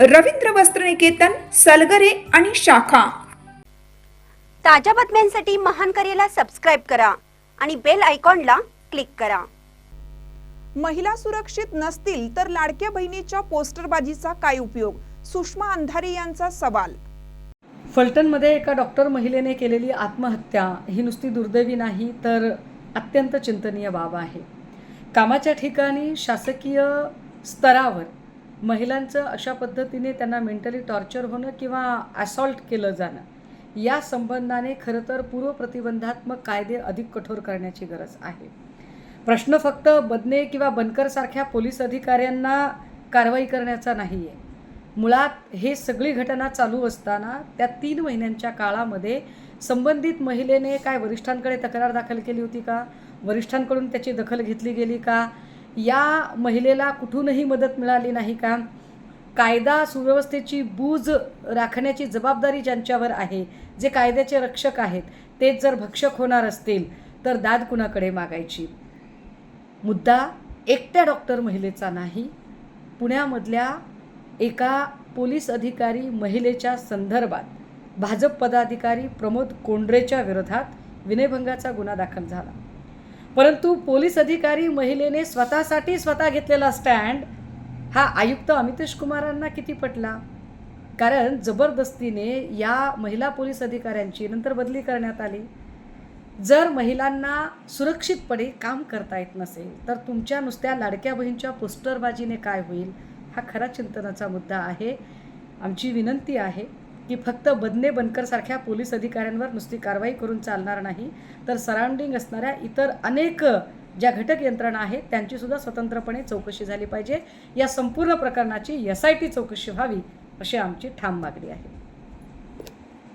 रवींद्र वस्त्रनिकेतन सलगरे आणि शाखा. ताज्या बातम्यांसाठी महान करेला सबस्क्राईब करा आणि बेल आयकॉनला क्लिक करा. महिला सुरक्षित नसतील तर लाडक्या बहिणीच्या पोस्टरबाजीचा काय उपयोग? सुषमा अंधारे यांचा सवाल. फलटणमध्ये एका डॉक्टर महिलेने केलेली आत्महत्या. ही नुसती दुर्दैवी नाही तर अत्यंत चिंतनीय बाब आहे. कामाच्या ठिकाणी शासकीय स्तरावर महिलांचं अशा पद्धतीने त्यांना मेंटली टॉर्चर होणं किंवा असॉल्ट केलं जाणं या संबंधाने खरं तर पूर्वप्रतिबंधात्मक कायदे अधिक कठोर करण्याची गरज आहे. प्रश्न फक्त बदने किंवा बनकरसारख्या पोलीस अधिकाऱ्यांना कारवाई करण्याचा नाही आहे मुळात हे सगळी घटना चालू असताना त्या तीन महिन्यांच्या काळामध्ये संबंधित महिलेने काय वरिष्ठांकडे तक्रार दाखल केली होती का? वरिष्ठांकडून त्याची दखल घेतली गेली का? या महिलेला कुठूनही मदत मिळाली नाही का कायदा सुव्यवस्थेची बूज राखण्याची जबाबदारी ज्यांच्यावर आहे जे कायद्याचे रक्षक आहेत तेच जर भक्षक होणार असतील तर दाद कुणाकडे मागायची? मुद्दा एकट्या डॉक्टर महिलेचा नाही पुण्यामधल्या एका पोलीस अधिकारी महिलेच्या संदर्भात भाजप पदाधिकारी प्रमोद कोंडरेच्या विरोधात विनयभंगाचा गुन्हा दाखल झाला. परंतु पोलीस अधिकारी महिलेने स्वतःसाठी स्वतः घेतलेला स्टँड हा आयुक्त अमितेश कुमारांना किती पटला? कारण जबरदस्तीने या महिला पोलीस अधिकाऱ्यांची नंतर बदली करण्यात आली. जर महिलांना सुरक्षितपणे काम करता येत नसेल तर तुमच्या नुसत्या लाडक्या बहीणच्या पोस्टरबाजीने काय होईल? हा खरा चिंतनाचा मुद्दा आहे. आमची विनंती आहे. की फक्त बदने बनकरसारख्या पोलीस अधिकाऱ्यांवर नुसती कारवाई करून चालणार नाही तर सराउंडिंग असणाऱ्या इतर अनेक ज्या घटक यंत्रणा आहेत त्यांचीसुद्धा स्वतंत्रपणे चौकशी झाली पाहिजे. या संपूर्ण प्रकरणाची एस आय टी चौकशी व्हावी अशी आमची ठाम मागणी आहे.